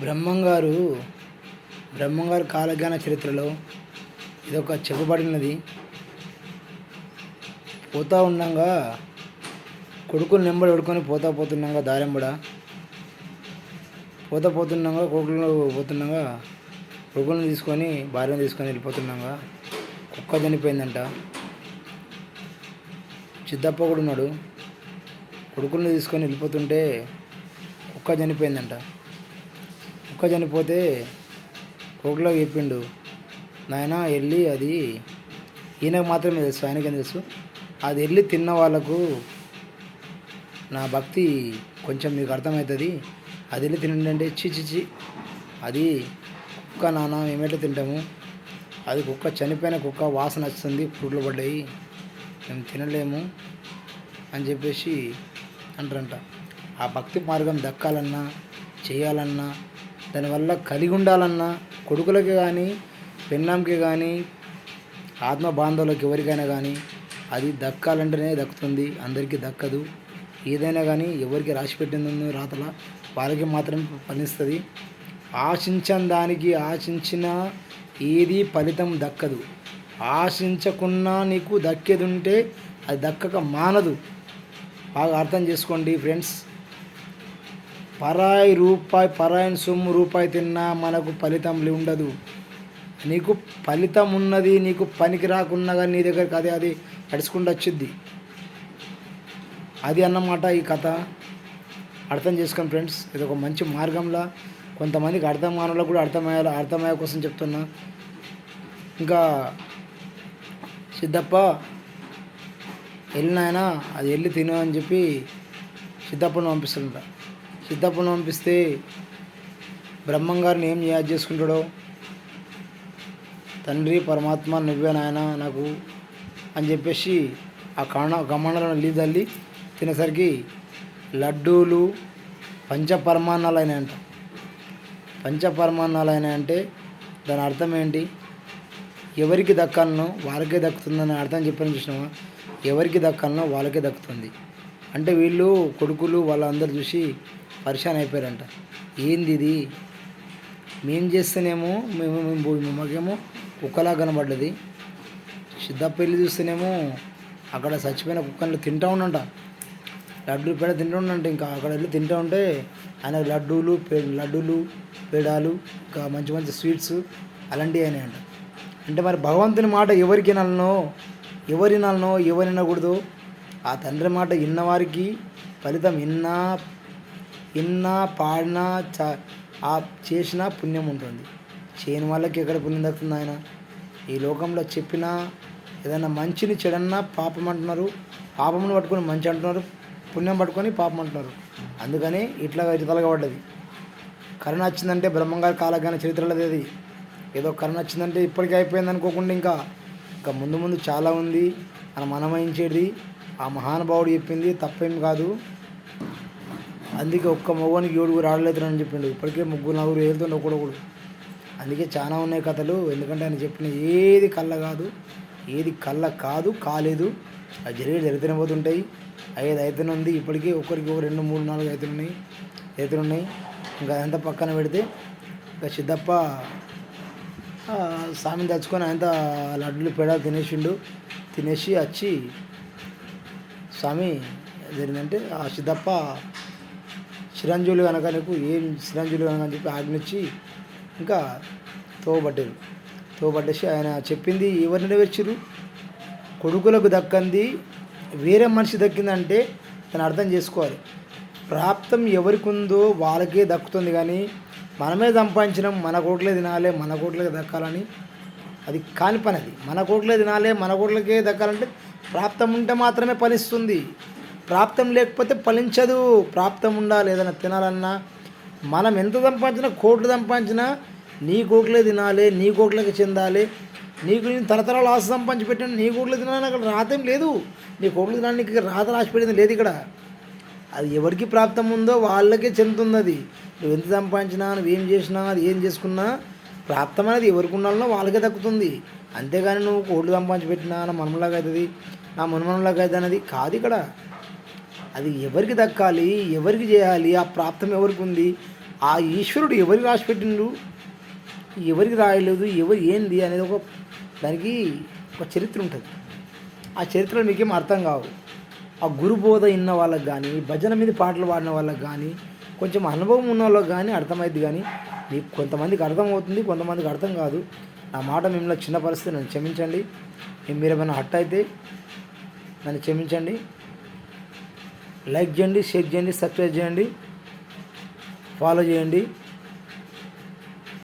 బ్రహ్మంగారు బ్రహ్మంగారు కాలజ్ఞాన చరిత్రలో ఇదొక చెప్పబడినది. పోతా ఉండగా కొడుకులు నెంబడి పడుకొని పోతా పోతుండగా దారెంబడ. పోతా పోతుండగా కొడుకులు పోతుండగా కొడుకులను తీసుకొని భార్యను తీసుకొని వెళ్ళిపోతుండగా. కుక్క చనిపోయిందంట. చిద్దప్ప కూడా ఉన్నాడు. కొడుకులను తీసుకొని వెళ్ళిపోతుంటే కుక్క చనిపోయిందంట. కుక్క చనిపోతే కొడుకులో చెప్పిండు నాయన వెళ్ళి అది ఈయనకు మాత్రమే తెలుసు ఆయనకేం తెలుసు. అది వెళ్ళి తిన్న వాళ్ళకు నా భక్తి కొంచెం మీకు అర్థమవుతుంది. అది వెళ్ళి తినండి అంటే చి చి చి అది కుక్క నాన్న మేమెట్లా తింటాము? అది కుక్క చనిపోయిన కుక్క వాసన వస్తుంది పుట్లు పడ్డాయి. మేము తినలేము అని చెప్పేసి అంటారంట. ఆ భక్తి మార్గం దక్కాలన్నా చేయాలన్నా దానివల్ల కలిగి ఉండాలన్నా కొడుకులకి కానీ పెన్నాంకి కానీ ఆత్మ బాంధవులకు ఎవరికైనా కానీ అది దక్కాలంటేనే దక్కుతుంది. అందరికీ దక్కదు. ఏదైనా కానీ ఎవరికి రాసి పెట్టిందో రాతల వాళ్ళకి మాత్రం ఫలిస్తుంది. ఆశించని దానికి ఆశించిన ఏది ఫలితం దక్కదు. ఆశించకున్నా నీకు దక్కేది ఉంటే అది దక్కక మానదు. బాగా అర్థం చేసుకోండి ఫ్రెండ్స్. పరాయి రూపాయి పరాయి సొమ్ము రూపాయి తిన్నా మనకు ఫలితం ఉండదు నీకు ఫలితం ఉన్నది నీకు పనికి రాకున్నా కానీ నీ దగ్గరికి అదే అది నడుచుకుంటూ వచ్చింది అది అన్నమాట ఈ కథ. అర్థం చేసుకోండి ఫ్రెండ్స్ ఇది ఒక మంచి మార్గంలో కొంతమందికి అర్థం కానులకు కూడా అర్థమయ్యేలా అర్థమయ్యే కోసం చెప్తున్నా. ఇంకా సిద్ధప్ప వెళ్ళినాయన అది వెళ్ళి తిను అని చెప్పి సిద్ధప్పను పంపిస్తుంటా. సిద్ధప్పను పంపిస్తే బ్రహ్మంగారిని ఏం యాద్ చేసుకుంటాడో? తండ్రి పరమాత్మ నువ్వే నాయన నాకు అని చెప్పేసి ఆ కణ కమాండలను నీళ్ళు తల్లి తినేసరికి లడ్డూలు పంచపరమాన్నాలు అయినాయంట పంచపరమాన్నాలు అయినాయంటే దాని అర్థం ఏంటి? ఎవరికి దక్కాలనో వాళ్ళకే దక్కుతుందని అర్థం చెప్పని చూసినామా ఎవరికి దక్కాలనో వాళ్ళకే దక్కుతుంది. అంటే వీళ్ళు కొడుకులు వాళ్ళందరూ చూసి పరిశాన్ అయిపోయారంట. ఏంది ఇది? మేం చేస్తేనేమో మేము మేము మాకేమో కుక్కలా కనబడ్డది. సిద్ధ పెళ్ళి చూస్తేనేమో అక్కడ చచ్చిపోయిన కుక్కలు తింటా ఉండంట. లడ్డూలు పేడ తింటూ ఉండంట. ఇంకా అక్కడ వెళ్ళి తింటూ ఉంటే ఆయన లడ్డూలు పే లడ్డూలు పేడాలు ఇంకా మంచి మంచి స్వీట్స్ అలాంటివి అయినాయంట. అంటే మరి భగవంతుని మాట ఎవరికి వినాలనో ఎవరి వినాలనో ఎవరు ఆ తండ్రి మాట విన్నవారికి ఫలితం విన్నా విన్నా పాడినా చ ఆ చేసిన పుణ్యం ఉంటుంది. చేయని వాళ్ళకి ఎక్కడ పుణ్యం దక్కుతుంది ఆయన? ఈ లోకంలో చెప్పినా ఏదైనా మంచిని చెడన్నా పాపం అంటున్నారు. పాపమును పట్టుకొని మంచి అంటున్నారు. పుణ్యం పట్టుకొని పాపం అంటున్నారు. అందుకని ఇట్లా తలగబడ్డది. కరుణ వచ్చిందంటే బ్రహ్మంగారి కాలజ్ఞాన చరిత్రలో అది ఏదో కరుణ వచ్చిందంటే ఇప్పటికే అయిపోయింది అనుకోకుండా ఇంకా ఇంకా ముందు ముందు చాలా ఉంది. మనం మనమయించేది ఆ మహానుభావుడు చెప్పింది తప్పేం కాదు. అందుకే ఒక్క మగవానికి ఏడుగురు ఆడలేదురని చెప్పిండు. ఇప్పటికే ముగ్గురు నలుగురు ఏడుతుండే ఒకడొకడు అందుకే చాలా ఉన్నాయి కథలు. ఎందుకంటే ఆయన చెప్పిన ఏది కళ్ళ కాదు ఏది కళ్ళ కాదు కాలేదు. అది జరిగి జరుగుతూనే పోతుంటాయి. ఐదు అయితేనే ఉంది. ఇప్పటికీ ఒకరికి ఒక రెండు మూడు నాలుగు అవుతున్నాయి అవుతున్నాయి ఇంకా అదంతా పక్కన పెడితే ఇంకా సిద్ధప్ప స్వామిని తెచ్చుకొని ఆయన లడ్డులు పేడ తినేసిండు. తినేసి వచ్చి స్వామి జరిగిందంటే ఆ సిద్ధప్ప చిరంజీవులు కనుక నీకు ఏం చిరంజీవులు కనుక అని చెప్పి ఆజ్ఞిచ్చి ఇంకా తోబడ్డారు తోబట్టేసి ఆయన చెప్పింది ఎవరు నెరవేర్చారు కొడుకులకు దక్కంది వేరే మనిషి దక్కిందంటే తను అర్థం చేసుకోవాలి. ప్రాప్తం ఎవరికి ఉందో వాళ్ళకే దక్కుతుంది కానీ మనమే సంపాదించినాం మన కోట్లే తినాలి మన కోట్లకే దక్కాలని అది కాని పని అది మన కోట్లే తినాలి మన కోట్లకే దక్కాలంటే ప్రాప్తం ఉంటే మాత్రమే ఫలిస్తుంది. ప్రాప్తం లేకపోతే ఫలించదు. ప్రాప్తం ఉండాలి ఏదైనా తినాలన్నా. మనం ఎంత సంపాదించినా కోట్లు సంపాదించినా నీ కోట్లే తినాలి నీ కోట్లకి చెందాలి. నీకు నేను తరతరాలు ఆశ సంపాదించి పెట్టాను నీ కోట్లు తినాలని అక్కడ రాతేం లేదు. నీ కోట్లు తినడానికి రాత రాసి పెట్టింది లేదు ఇక్కడ. అది ఎవరికి ప్రాప్తం ఉందో వాళ్ళకే చెందుతుంది అది నువ్వు ఎంత సంపాదించినా నువ్వు ఏం చేసినా అది ఏం చేసుకున్నా ప్రాప్తం అనేది ఎవరికి ఉండాలనో వాళ్ళకే దక్కుతుంది. అంతేగాని నువ్వు కోట్లు సంపాదించి పెట్టినా నా మనములాగా అవుతుంది నా మనమనంలాగా అవుతుంది అనేది కాదు ఇక్కడ. అది ఎవరికి దక్కాలి ఎవరికి చేయాలి ఆ ప్రాప్తం ఎవరికి ఉంది ఆ ఈశ్వరుడు ఎవరికి రాసి పెట్టిండు ఎవరికి రాయలేదు ఎవరు ఏంది అనేది ఒక దానికి ఒక చరిత్ర ఉంటుంది. ఆ చరిత్రలో మీకేం అర్థం కావు. ఆ గురుబోధ ఇన్న వాళ్ళకి కానీ భజన మీద పాటలు పాడిన వాళ్ళకి కానీ కొంచెం అనుభవం ఉన్న వాళ్ళకి కానీ అర్థమైంది కానీ కొంతమందికి అర్థమవుతుంది కొంతమందికి అర్థం కాదు. నా మాట మిమ్మల్ని చిన్న పరిస్థితి నన్ను క్షమించండి. మీరు ఏమైనా హట్ అయితే నన్ను క్షమించండి. లైక్ చేయండి షేర్ చేయండి సబ్స్క్రైబ్ చేయండి. ఫాలో చేయండి.